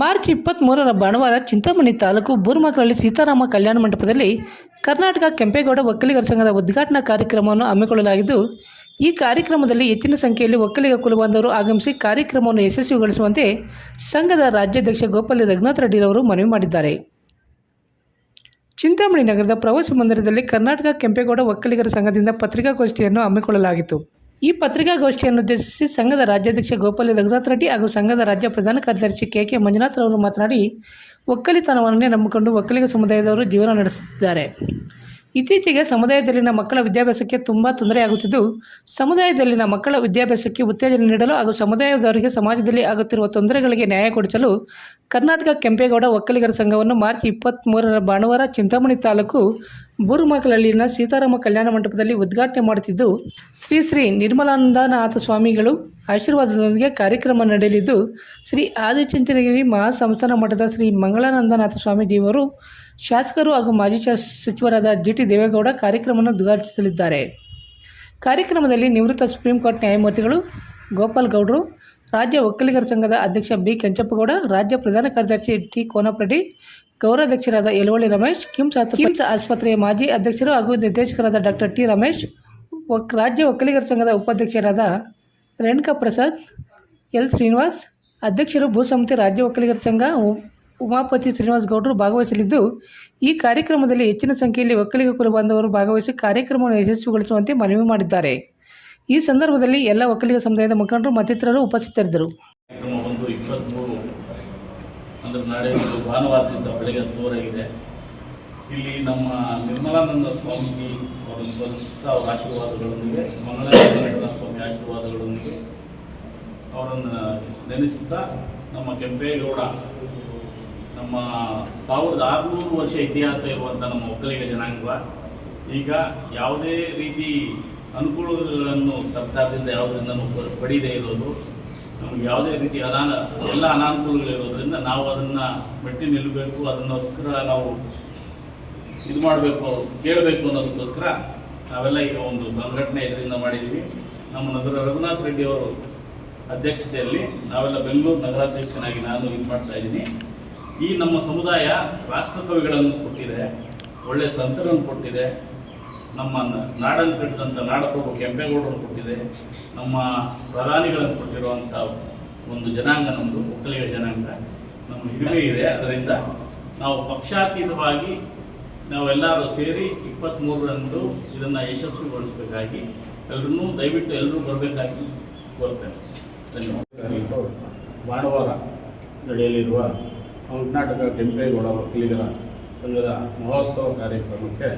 March ಇಪ್ಪತ್ತ್ಮೂರರ ಭಾನುವಾರ ಚಿಂತಾಮಣಿ ತಾಲೂಕು ಬೂರ್ಮಕಲಲ್ಲಿ ಸೀತಾರಾಮ ಕಲ್ಯಾಣ ಮಂಟಪದಲ್ಲಿ ಕರ್ನಾಟಕ ಕೆಂಪೇಗೌಡ ಒಕ್ಕಲಿಗರ ಸಂಘದ ಉದ್ಘಾಟನಾ ಕಾರ್ಯಕ್ರಮವನ್ನು ಹಮ್ಮಿಕೊಳ್ಳಲಾಗಿದ್ದು, ಈ ಕಾರ್ಯಕ್ರಮದಲ್ಲಿ ಹೆಚ್ಚಿನ ಸಂಖ್ಯೆಯಲ್ಲಿ ಒಕ್ಕಲಿಗ ಕುಲಬಾಂಧವರು ಆಗಮಿಸಿ ಕಾರ್ಯಕ್ರಮವನ್ನು ಯಶಸ್ವಿಗೊಳಿಸುವಂತೆ ಸಂಘದ ರಾಜ್ಯಾಧ್ಯಕ್ಷ ಗೋಪಾಲಿ ರಘುನಾಥ್ ರೆಡ್ಡಿರವರು ಮನವಿ ಮಾಡಿದ್ದಾರೆ. ಚಿಂತಾಮಣಿ ನಗರದ ಪ್ರವಾಸಿ ಮಂದಿರದಲ್ಲಿ ಕರ್ನಾಟಕ ಕೆಂಪೇಗೌಡ ಒಕ್ಕಲಿಗರ ಸಂಘದಿಂದ ಪತ್ರಿಕಾಗೋಷ್ಠಿಯನ್ನು ಹಮ್ಮಿಕೊಳ್ಳಲಾಗಿತ್ತು. ಈ ಪತ್ರಿಕಾಗೋಷ್ಠಿಯನ್ನು ಉದ್ದೇಶಿಸಿ ಸಂಘದ ರಾಜ್ಯಾಧ್ಯಕ್ಷ ಗೋಪಾಲಿ ರಘುನಾಥ್ ರೆಡ್ಡಿ ಹಾಗೂ ಸಂಘದ ರಾಜ್ಯ ಪ್ರಧಾನ ಕಾರ್ಯದರ್ಶಿ ಕೆ ಕೆ ಮಂಜುನಾಥ್ ರವರು ಮಾತನಾಡಿ, ಒಕ್ಕಲಿತನವನ್ನೇ ನಂಬಿಕೊಂಡು ಒಕ್ಕಲಿಗ ಸಮುದಾಯದವರು ಜೀವನ ನಡೆಸುತ್ತಿದ್ದಾರೆ. ಇತ್ತೀಚೆಗೆ ಸಮುದಾಯದಲ್ಲಿನ ಮಕ್ಕಳ ವಿದ್ಯಾಭ್ಯಾಸಕ್ಕೆ ತುಂಬ ತೊಂದರೆಯಾಗುತ್ತಿದ್ದು ಸಮುದಾಯದಲ್ಲಿನ ಮಕ್ಕಳ ವಿದ್ಯಾಭ್ಯಾಸಕ್ಕೆ ಉತ್ತೇಜನ ನೀಡಲು ಹಾಗೂ ಸಮುದಾಯದವರಿಗೆ ಸಮಾಜದಲ್ಲಿ ಆಗುತ್ತಿರುವ ತೊಂದರೆಗಳಿಗೆ ನ್ಯಾಯ ಕೊಡಿಸಲು ಕರ್ನಾಟಕ ಕೆಂಪೇಗೌಡ ಒಕ್ಕಲಿಗರ ಸಂಘವನ್ನು ಮಾರ್ಚ್ ಇಪ್ಪತ್ತ್ಮೂರರ ಭಾನುವಾರ ಚಿಂತಾಮಣಿ ತಾಲೂಕು ಬೂರುಮಕಲಲ್ಲಿನ ಸೀತಾರಾಮ ಕಲ್ಯಾಣ ಮಂಟಪದಲ್ಲಿ ಉದ್ಘಾಟನೆ ಮಾಡುತ್ತಿದ್ದು, ಶ್ರೀ ಶ್ರೀ ನಿರ್ಮಲಾನಂದನಾಥ ಸ್ವಾಮಿಗಳು ಆಶೀರ್ವಾದದೊಂದಿಗೆ ಕಾರ್ಯಕ್ರಮ ನಡೆಯಲಿದ್ದು, ಶ್ರೀ ಆದಿಚುಂಚನಗಿರಿ ಮಹಾಸಂಸ್ಥಾನ ಮಠದ ಶ್ರೀ ಮಂಗಳಾನಂದನಾಥ ಸ್ವಾಮೀಜಿಯವರು ಶಾಸಕರು ಹಾಗೂ ಮಾಜಿ ಸಚಿವರಾದ ಜಿ ಟಿ ದೇವೇಗೌಡ ಕಾರ್ಯಕ್ರಮವನ್ನು ಉದ್ಘಾಟಿಸಲಿದ್ದಾರೆ. ಕಾರ್ಯಕ್ರಮದಲ್ಲಿ ನಿವೃತ್ತ ಸುಪ್ರೀಂ ಕೋರ್ಟ್ ನ್ಯಾಯಮೂರ್ತಿಗಳು ಗೋಪಾಲ್ ಗೌಡ್ರು ರಾಜ್ಯ ಒಕ್ಕಲಿಗರ ಸಂಘದ ಅಧ್ಯಕ್ಷ ಬಿ ಕೆಂಚಪ್ಪಗೌಡ, ರಾಜ್ಯ ಪ್ರಧಾನ ಕಾರ್ಯದರ್ಶಿ ಟಿ ಕೋನಪ್ರೆಡ್ಡಿ ಗೌರವಾಧ್ಯಕ್ಷರಾದ ಯಲವಳ್ಳಿ ರಮೇಶ್, ಕಿಮ್ಸ್ ಕಿಮ್ಸ್ ಆಸ್ಪತ್ರೆಯ ಮಾಜಿ ಅಧ್ಯಕ್ಷರು ಹಾಗೂ ನಿರ್ದೇಶಕರಾದ ಡಾಕ್ಟರ್ ಟಿ ರಮೇಶ್, ಒಕ್ ರಾಜ್ಯ ಒಕ್ಕಲಿಗರ ಸಂಘದ ಉಪಾಧ್ಯಕ್ಷರಾದ ರೇಣುಕಾ ಪ್ರಸಾದ್, ಎಲ್ ಶ್ರೀನಿವಾಸ್, ಅಧ್ಯಕ್ಷರು ಭೂಸಮಿತಿ ರಾಜ್ಯ ಒಕ್ಕಲಿಗರ ಸಂಘ ಉಮಾಪತಿ ಶ್ರೀನಿವಾಸ್ ಗೌಡರು ಭಾಗವಹಿಸಲಿದ್ದು, ಈ ಕಾರ್ಯಕ್ರಮದಲ್ಲಿ ಹೆಚ್ಚಿನ ಸಂಖ್ಯೆಯಲ್ಲಿ ಒಕ್ಕಲಿಗ ಕುಲ ಬಾಂಧವರು ಭಾಗವಹಿಸಿ ಕಾರ್ಯಕ್ರಮವನ್ನು ಯಶಸ್ವಿಗೊಳಿಸುವಂತೆ ಮನವಿ ಮಾಡಿದ್ದಾರೆ. ಈ ಸಂದರ್ಭದಲ್ಲಿ ಎಲ್ಲ ಒಕ್ಕಲಿಗ ಸಮುದಾಯದ ಮುಖಂಡರು, ಮತ್ತಿತರರು ಉಪಸ್ಥಿತರಿದ್ದರು. ಒಂದು ಭಾನುವಾರ ದಿವಸ ಬೆಳಗ್ಗೆ ಹತ್ತುವರೆಗಿದೆ. ಇಲ್ಲಿ ನಮ್ಮ ನಿರ್ಮಲಾನಂದ ಸ್ವಾಮೀಜಿ ಅವರ ಸ್ಪಷ್ಟ ಅವರ ಆಶೀರ್ವಾದಗಳೊಂದಿಗೆ ಮಂಗಳಾನಂದ ಸ್ವಾಮಿ ಆಶೀರ್ವಾದಗಳೊಂದಿಗೆ ಅವರನ್ನು ನೆನೆಸುತ್ತಾ ನಮ್ಮ ಕೆಂಪೇಗೌಡ, ನಮ್ಮ ಸಾವಿರದ ಆರುನೂರು ವರ್ಷ ಇತಿಹಾಸ ಇರುವಂಥ ನಮ್ಮ ಒಕ್ಕಲಿಗ ಜನಾಂಗ, ಈಗ ಯಾವುದೇ ರೀತಿ ಅನುಕೂಲಗಳನ್ನು ಸರ್ಕಾರದಿಂದ ಯಾವುದರಿಂದ ಪಡೀದೇ ಇರೋದು. ನಮಗೆ ಯಾವುದೇ ರೀತಿ ಅನಾನ, ಎಲ್ಲ ಅನಾನುಕೂಲಗಳಿರೋದ್ರಿಂದ ನಾವು ಅದನ್ನು ಮೆಟ್ಟಿ ನಿಲ್ಲಬೇಕು, ಅದನ್ನೋಸ್ಕರ ನಾವು ಇದು ಮಾಡಬೇಕು ಕೇಳಬೇಕು ಅನ್ನೋದಕ್ಕೋಸ್ಕರ ನಾವೆಲ್ಲ ಈಗ ಒಂದು ಸಂಘಟನೆ ಇದರಿಂದ ಮಾಡಿದ್ದೀವಿ. ನಮ್ಮ ನಗರ ರಘುನಾಥ್ ರೆಡ್ಡಿ ಅವರು ಅಧ್ಯಕ್ಷತೆಯಲ್ಲಿ ನಾವೆಲ್ಲ ಬೆಂಗಳೂರು ನಗರಾಧ್ಯಕ್ಷನಾಗಿ ನಾನು ಇದು ಮಾಡ್ತಾ ಇದ್ದೀನಿ. ಈ ನಮ್ಮ ಸಮುದಾಯ ರಾಷ್ಟ್ರಕವಿಗಳನ್ನು ಕೊಟ್ಟಿದೆ ಒಳ್ಳೆಯ ಸಂತರನ್ನು ಕೊಟ್ಟಿದೆ. ನಮ್ಮ ನಾಡನ್ನು ಕಟ್ಟಿದಂಥ ನಾಡಪ್ರಭು ಕೆಂಪೇಗೌಡರು ಕೊಟ್ಟಿದೆ, ನಮ್ಮ ಪ್ರಧಾನಿಗಳನ್ನು ಕೊಟ್ಟಿರುವಂಥ ಒಂದು ಜನಾಂಗ ನಮ್ಮದು ಒಕ್ಕಲಿಗ ಜನಾಂಗ ನಮ್ಮ ಹಿರಿಮೆ ಇದೆ. ಅದರಿಂದ ನಾವು ಪಕ್ಷಾತೀತವಾಗಿ ನಾವೆಲ್ಲರೂ ಸೇರಿ ಇಪ್ಪತ್ತ್ಮೂರರಂದು ಇದನ್ನು ಯಶಸ್ವಿಗೊಳಿಸಬೇಕಾಗಿ ಎಲ್ಲರೂ ದಯವಿಟ್ಟು ಎಲ್ಲರೂ ಬರಬೇಕಾಗಿ ಕೋರ್ತೇನೆ. ಧನ್ಯವಾದ ಭಾನುವಾರ ನಡೆಯಲಿರುವ ಕರ್ನಾಟಕ ಕೆಂಪೇಗೌಡ ಒಕ್ಕಲಿಗರ ಸಂಘದ ಮಹೋತ್ಸವ ಕಾರ್ಯಕ್ರಮಕ್ಕೆ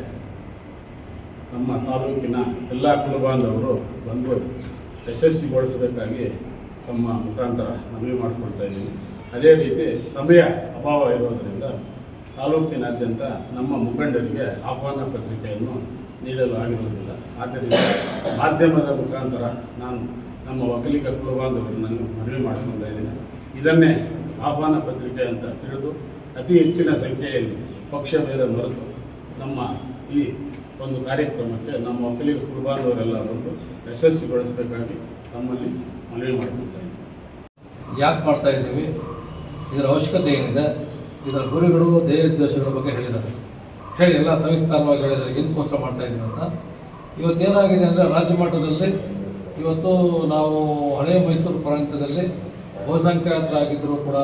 ನಮ್ಮ ತಾಲೂಕಿನ ಎಲ್ಲ ಕುಲಬಾಂಧವರು ಬಂದು ಯಶಸ್ವಿಗೊಳಿಸಬೇಕಾಗಿ ತಮ್ಮ ಮುಖಾಂತರ ಮನವಿ ಮಾಡಿಕೊಳ್ತಾ ಇದ್ದೀನಿ. ಅದೇ ರೀತಿ ಸಮಯ ಅಭಾವ ಇರೋದರಿಂದ ತಾಲೂಕಿನಾದ್ಯಂತ ನಮ್ಮ ಮುಖಂಡರಿಗೆ ಆಹ್ವಾನ ಪತ್ರಿಕೆಯನ್ನು ನೀಡಲು ಆಗಿರುವುದಿಲ್ಲ ಆದ್ದರಿಂದ ಮಾಧ್ಯಮದ ಮುಖಾಂತರ ನಾನು ನಮ್ಮ ಒಕ್ಕಲಿಗ ಕುಲಬಾಂಧವರನ್ನು ಮನವಿ ಮಾಡಿಕೊಳ್ತಾ ಇದ್ದೀನಿ. ಇದನ್ನೇ ಆಹ್ವಾನ ಪತ್ರಿಕೆ ಅಂತ ತಿಳಿದು ಅತಿ ಹೆಚ್ಚಿನ ಸಂಖ್ಯೆಯಲ್ಲಿ ಪಕ್ಷಭೇದ ಮರೆತು ನಮ್ಮ ಈ ಒಂದು ಕಾರ್ಯಕ್ರಮಕ್ಕೆ ನಮ್ಮ ಒಕ್ಕಲಿಗ ಕುಲಬಾಂಧವರೆಲ್ಲ ಬಂದು ಯಶಸ್ವಿಗೊಳಿಸಬೇಕಾಗಿ ತಮ್ಮಲ್ಲಿ ಮನವಿ ಮಾಡಿಕೊಳ್ತಾ ಇದ್ದೀವಿ ಯಾಕೆ ಮಾಡ್ತಾ ಇದ್ದೀವಿ? ಇದರ ಅವಶ್ಯಕತೆ ಏನಿದೆ? ಇದರ ಗುರಿಗಳು ಧ್ಯೇಯ ದೇಶಗಳ ಬಗ್ಗೆ ಹೇಳಿದ್ದಾರೆ. ಹೇಳಿ, ಎಲ್ಲ ಸವಿಸ್ತಾರವಾಗಿ ಹೇಳಿದ್ದಾರೆ. ಏನಕ್ಕೋಸ್ಕರ ಮಾಡ್ತಾ ಇದ್ದೀವಿ ಅಂತ. ಇವತ್ತೇನಾಗಿದೆ ಅಂದರೆ ರಾಜ್ಯ ಮಟ್ಟದಲ್ಲಿ ಇವತ್ತು ನಾವು ಹಳೆಯ ಮೈಸೂರು ಪ್ರಾಂತ್ಯದಲ್ಲಿ ಬಹುಸಂಖ್ಯಾತರಾಗಿದ್ದರೂ ಕೂಡ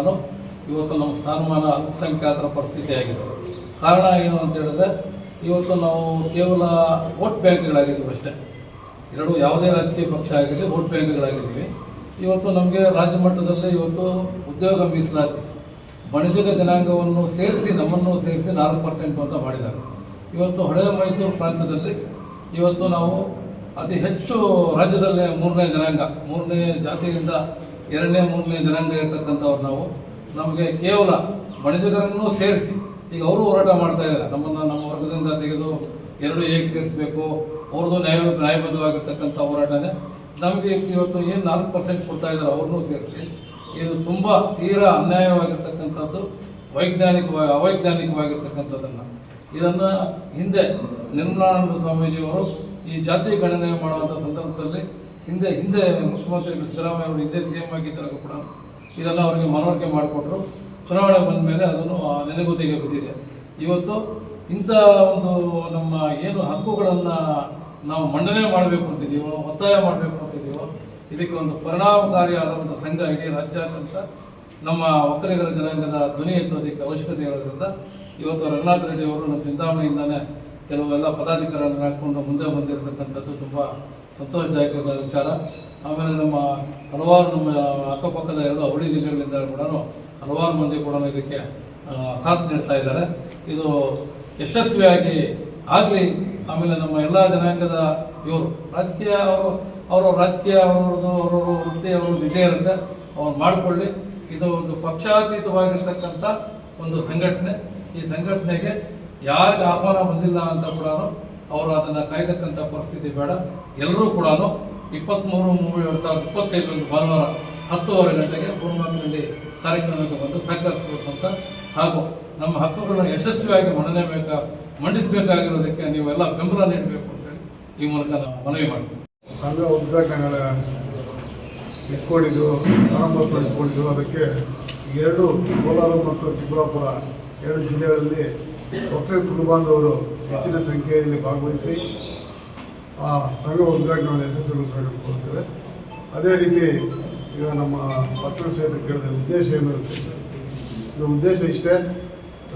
ಇವತ್ತು ನಮ್ಮ ಸ್ಥಾನಮಾನ ಅಲ್ಪಸಂಖ್ಯಾತರ ಪರಿಸ್ಥಿತಿ ಆಗಿದೆ. ಕಾರಣ ಏನು ಅಂತ ಹೇಳಿದ್ರೆ ಇವತ್ತು ನಾವು ಕೇವಲ ವೋಟ್ ಬ್ಯಾಂಕ್ಗಳಾಗಿದ್ದೀವಿ ಅಷ್ಟೇ. ಎರಡು ಯಾವುದೇ ರಾಜಕೀಯ ಪಕ್ಷ ಆಗಿರಲಿ ವೋಟ್ ಬ್ಯಾಂಕ್ಗಳಾಗಿದ್ದೀವಿ. ಇವತ್ತು ನಮಗೆ ರಾಜ್ಯ ಮಟ್ಟದಲ್ಲಿ ಇವತ್ತು ಉದ್ಯೋಗ ಮೀಸಲಾತಿ ಬಣಜುಗ ಜನಾಂಗವನ್ನು ಸೇರಿಸಿ ನಮ್ಮನ್ನು ಸೇರಿಸಿ ನಾಲ್ಕು ಪರ್ಸೆಂಟು ಅಂತ ಮಾಡಿದ್ದಾರೆ. ಇವತ್ತು ಹಳೆಯ ಮೈಸೂರು ಪ್ರಾಂತ್ಯದಲ್ಲಿ ಇವತ್ತು ನಾವು ಅತಿ ಹೆಚ್ಚು ರಾಜ್ಯದಲ್ಲೇ ಮೂರನೇ ಜನಾಂಗ ಮೂರನೇ ಜಾತಿಯಿಂದ ಎರಡನೇ, ಮೂರನೇ ಜನಾಂಗ ಇರ್ತಕ್ಕಂಥವ್ರು ನಾವು. ನಮಗೆ ಕೇವಲ ಬಣಜುಗರನ್ನು ಸೇರಿಸಿ ಈಗ ಅವರು ಹೋರಾಟ ಮಾಡ್ತಾ ಇದ್ದಾರೆ. ನಮ್ಮನ್ನು ನಮ್ಮ ವರ್ಗದಿಂದ ತೆಗೆದು ಎರಡು ಹೇಗೆ ಸೇರಿಸಬೇಕು. ಅವ್ರದ್ದು ನ್ಯಾಯ ನ್ಯಾಯಬದ್ಧವಾಗಿರ್ತಕ್ಕಂಥ ಹೋರಾಟನೇ. ನಮಗೆ ಇವತ್ತು ಏನು ನಾಲ್ಕು ಪರ್ಸೆಂಟ್ ಕೊಡ್ತಾ ಇದ್ದಾರೆ ಅವ್ರನ್ನೂ ಸೇರಿಸಿ. ಇದು ತುಂಬ ತೀರಾ ಅನ್ಯಾಯವಾಗಿರ್ತಕ್ಕಂಥದ್ದು, ವೈಜ್ಞಾನಿಕವಾಗಿ, ಅವೈಜ್ಞಾನಿಕವಾಗಿರ್ತಕ್ಕಂಥದ್ದನ್ನು. ಇದನ್ನು ಹಿಂದೆ ನಿರ್ಮಲಾನಂದ ಸ್ವಾಮೀಜಿಯವರು ಈ ಜಾತಿ ಗಣನೆ ಮಾಡುವಂಥ ಸಂದರ್ಭದಲ್ಲಿ ಹಿಂದೆ ಹಿಂದೆ ಮುಖ್ಯಮಂತ್ರಿ ಸಿದ್ದರಾಮಯ್ಯ ಅವರು ಹಿಂದೆ ಸಿ ಎಂ ಆಗಿದ್ದಾಗ ಕೂಡ ಇದನ್ನು ಅವರಿಗೆ ಮನವರಿಕೆ ಮಾಡಿಕೊಟ್ರು. ಚುನಾವಣೆ ಬಂದ ಮೇಲೆ ಅದನ್ನು ನೆನೆಗುದಿಗೆ ಬಿದ್ದಿದೆ. ಇವತ್ತು ಇಂಥ ಒಂದು ನಮ್ಮ ಏನು ಹಕ್ಕುಗಳನ್ನು ನಾವು ಮಂಡನೆ ಮಾಡಬೇಕು ಅಂತಿದ್ದೀವೋ ಒತ್ತಾಯ ಮಾಡಬೇಕು ಅಂತಿದ್ದೀವೋ ಇದಕ್ಕೆ ಒಂದು ಪರಿಣಾಮಕಾರಿಯಾದಂಥ ಸಂಘ ಇಡೀ ರಾಜ್ಯಾದ್ಯಂತ ನಮ್ಮ ಒಕ್ಕಲಿಗರ ಜನಾಂಗದ ಧ್ವನಿ ಎತ್ತೋದಕ್ಕೆ ಅವಶ್ಯಕತೆ ಇರೋದ್ರಿಂದ ಇವತ್ತು ರಂಗನಾಥ ರೆಡ್ಡಿ ಅವರು ನಮ್ಮ ಚಿಂತಾಮಣಿಯಿಂದಾನೇ ಕೆಲವೆಲ್ಲ ಪದಾಧಿಕಾರಿಗಳನ್ನು ಹಾಕ್ಕೊಂಡು ಮುಂದೆ ಬಂದಿರತಕ್ಕಂಥದ್ದು ತುಂಬ ಸಂತೋಷದಾಯಕ ವಿಚಾರ. ಆಮೇಲೆ ನಮ್ಮ ಹಲವಾರು ನಮ್ಮ ಅಕ್ಕಪಕ್ಕದ ಎರಡು ಅವಳಿ ಜಿಲ್ಲೆಗಳಿಂದ ಕೂಡ ಹಲವಾರು ಮಂದಿ ಕೂಡ ಇದಕ್ಕೆ ಸಾಥ್ ನೀಡ್ತಾ ಇದ್ದಾರೆ. ಇದು ಯಶಸ್ವಿಯಾಗಿ ಆಗಲಿ. ಆಮೇಲೆ ನಮ್ಮ ಎಲ್ಲ ಜನಾಂಗದ ಇವರು, ರಾಜಕೀಯ ಅವರು, ಅವರ ರಾಜಕೀಯ ಅವರದ್ದು ಅವರವ್ರ ವೃತ್ತಿ ಅವ್ರದ್ದು ಇದೇ ಇರುತ್ತೆ. ಅವ್ರು ಮಾಡಿಕೊಳ್ಳಿ. ಇದು ಒಂದು ಪಕ್ಷಾತೀತವಾಗಿರ್ತಕ್ಕಂಥ ಒಂದು ಸಂಘಟನೆ. ಈ ಸಂಘಟನೆಗೆ ಯಾರಿಗೆ ಆಹ್ವಾನ ಬಂದಿಲ್ಲ ಅಂತ ಕೂಡ ಅವರು ಅದನ್ನು ಕಾಯ್ತಕ್ಕಂಥ ಪರಿಸ್ಥಿತಿ ಬೇಡ. ಎಲ್ಲರೂ ಕೂಡ ಇಪ್ಪತ್ತ್ಮೂರು ಮೂರು, ಎರಡು ಸಾವಿರದ ಇಪ್ಪತ್ತೈದರಂದು ಭಾನುವಾರ ಹತ್ತುವರೆ ಗಂಟೆಗೆ ಪೂರ್ಣಾಂಗದಲ್ಲಿ ಕಾರ್ಯಕ್ರಮಕ್ಕೆ ಬಂದು ಸಹಕರಿಸಬೇಕು ಅಂತ ಹಾಗೂ ನಮ್ಮ ಹಕ್ಕುಗಳನ್ನು ಯಶಸ್ವಿಯಾಗಿ ಮಂಡನೆ ಬೇಕಾ ಮಂಡಿಸಬೇಕಾಗಿರೋದಕ್ಕೆ ನೀವೆಲ್ಲ ಬೆಂಬಲ ನೀಡಬೇಕು ಅಂತೇಳಿ ಈ ಮೂಲಕ ನಾವು ಮನವಿ ಮಾಡ್ತೀವಿ. ಸಂಘ ಉದ್ಘಾಟನೆಗಳ ಇಟ್ಕೊಂಡಿದ್ದು ಪ್ರಾರಂಭೋತ್ಸವ ಇಟ್ಕೊಂಡಿದ್ದು ಅದಕ್ಕೆ ಎರಡು ಕೋಲಾರ ಮತ್ತು ಚಿಕ್ಕಬಳ್ಳಾಪುರ, ಎರಡು ಜಿಲ್ಲೆಗಳಲ್ಲಿ ಒಕ್ಕಲಿಗ ಕುಟುಂಬಾಂಧವರು ಹೆಚ್ಚಿನ ಸಂಖ್ಯೆಯಲ್ಲಿ ಭಾಗವಹಿಸಿ ಆ ಸಂಘ ಉದ್ಘಾಟನೆಯನ್ನು ಯಶಸ್ವಿಗೊಳಿಸಬೇಕು ಅಂತೇವೆ ಅದೇ ರೀತಿ ಈಗ ನಮ್ಮ ಪತ್ರ ಸೇವೆ ಕೇಳಿದ ಉದ್ದೇಶ ಏನಿರುತ್ತೆ ಇದು ಉದ್ದೇಶ ಇಷ್ಟೇ.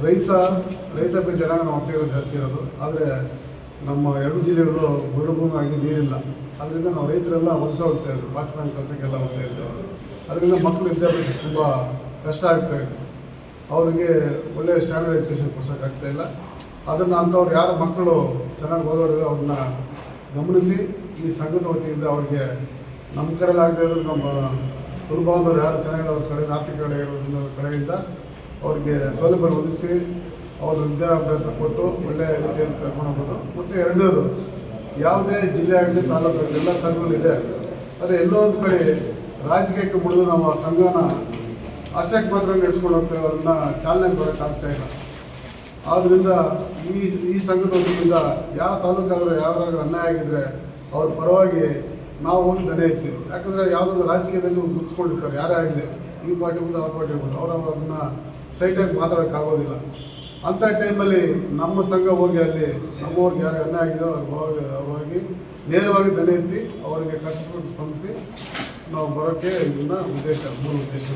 ರೈತ ರೈತಾಪಿ ಜನಾಂಗ ನಮ್ಮ ಒಕ್ಕಲಿಗರು ಜಾಸ್ತಿ ಇರೋದು. ಆದರೆ ನಮ್ಮ ಎರಡು ಜಿಲ್ಲೆಗಳು ಮರುಭೂಮಿ ಆಗಿ ನೀರಿಲ್ಲ. ಅದರಿಂದ ನಾವು ರೈತರೆಲ್ಲ ವಲಸೆ ಹೋಗ್ತಾ ಇದ್ರು. ಪಾಕಿಸ್ತಾನ ಕೆಲಸಕ್ಕೆಲ್ಲ ಹೋಗ್ತಾ ಇದ್ರು. ಅದರಿಂದ ಮಕ್ಕಳು ವಿದ್ಯಾಭ್ಯಾಸ ತುಂಬ ಕಷ್ಟ ಆಗ್ತಾ ಇದೆ ಅವರಿಗೆ ಒಳ್ಳೆಯ ಸ್ಟ್ಯಾಂಡರ್ಡ್ ಎಜುಕೇಷನ್ ಕೊಡ್ಸೋಕ್ಕಾಗ್ತಾ ಇಲ್ಲ. ಅದನ್ನು ಅಂಥವ್ರು ಯಾರು ಮಕ್ಕಳು ಚೆನ್ನಾಗಿ ಓದೋರಿಲ್ಲ, ಅವ್ರನ್ನ ಗಮನಿಸಿ ಈ ಸಂಘದ ವತಿಯಿಂದ ಅವರಿಗೆ ನಮ್ಮ ಕಡೆಯಲ್ಲಿ ಆಗದೆ ನಮ್ಮ ಕುರುಬಾಂಧವರು ಯಾರು ಚೆನ್ನಾಗಿರೋ ಕಡೆ ಆರ್ಥಿಕ ಕಡೆ ಇರೋದ್ರಿಂದ ಕಡೆಯಿಂದ ಅವ್ರಿಗೆ ಸೌಲಭ್ಯ ಒದಗಿಸಿ ಅವ್ರ ವಿದ್ಯಾಭ್ಯಾಸ ಕೊಟ್ಟು ಒಳ್ಳೆಯ ರೀತಿಯಲ್ಲಿ ಕರ್ಕೊಂಡು ಹೋಗೋದು ಮತ್ತು ಎರಡನೇದು, ಯಾವುದೇ ಜಿಲ್ಲೆ ಆಗಲಿ ತಾಲೂಕು ಆಗಲಿ, ಎಲ್ಲ ಸಂಘಗಳಿದೆ ಆದರೆ ಎಲ್ಲೋ ಒಂದು ಕಡೆ ರಾಜಕೀಯಕ್ಕೆ ಮುಡಿದು ನಾವು ಆ ಸಂಘನ ಅಷ್ಟಕ್ಕೆ ಮಾತ್ರ ನಡೆಸ್ಕೊಂಡು ಹೋಗ್ತೇವೆ ಚಾಲನೆ ಕೊಡೋಕ್ಕಾಗ್ತಾ ಇಲ್ಲ. ಆದ್ದರಿಂದ ಈ ಈ ಸಂಘದ ಯಾವ ತಾಲೂಕಾದರೂ ಯಾರಾದರೂ ಅನ್ಯಾಯ ಆಗಿದ್ರೆ ಅವ್ರ ಪರವಾಗಿ ನಾವು ಹೋಗಿ ದನ ಇರ್ತೀವಿ ಯಾಕಂದರೆ ಯಾವುದಾದ್ರು ರಾಜಕೀಯದಲ್ಲಿ ಮುಚ್ಕೊಂಡಿರ್ತಾರೆ ಯಾರೇ ಆಗಲಿ, ಈ ಪಾರ್ಟಿ ಮುಂದೆ ಆ ಪಾರ್ಟಿ ಮುಂದೆ, ಅವರು ಅದನ್ನು ಸೈಟಾಗಿ ಮಾತಾಡೋಕ್ಕಾಗೋದಿಲ್ಲ ಅಂಥ ಟೈಮಲ್ಲಿ ನಮ್ಮ ಸಂಘ ಹೋಗಿ ಅಲ್ಲಿ ನಮ್ಮವ್ರಿಗೆ ಯಾರು ಅನ್ನ ಆಗಿದೋ ಅವ್ರು ಹೋಗಿ ಹೋಗಿ ನೇರವಾಗಿ ದನ ಎತ್ತಿ ಅವರಿಗೆ ಕಷ್ಟ ಸ್ಪಂದಿಸಿ ನಾವು ಬರೋಕ್ಕೆ ಇದನ್ನ ಉದ್ದೇಶ, ಮೂರು ಉದ್ದೇಶ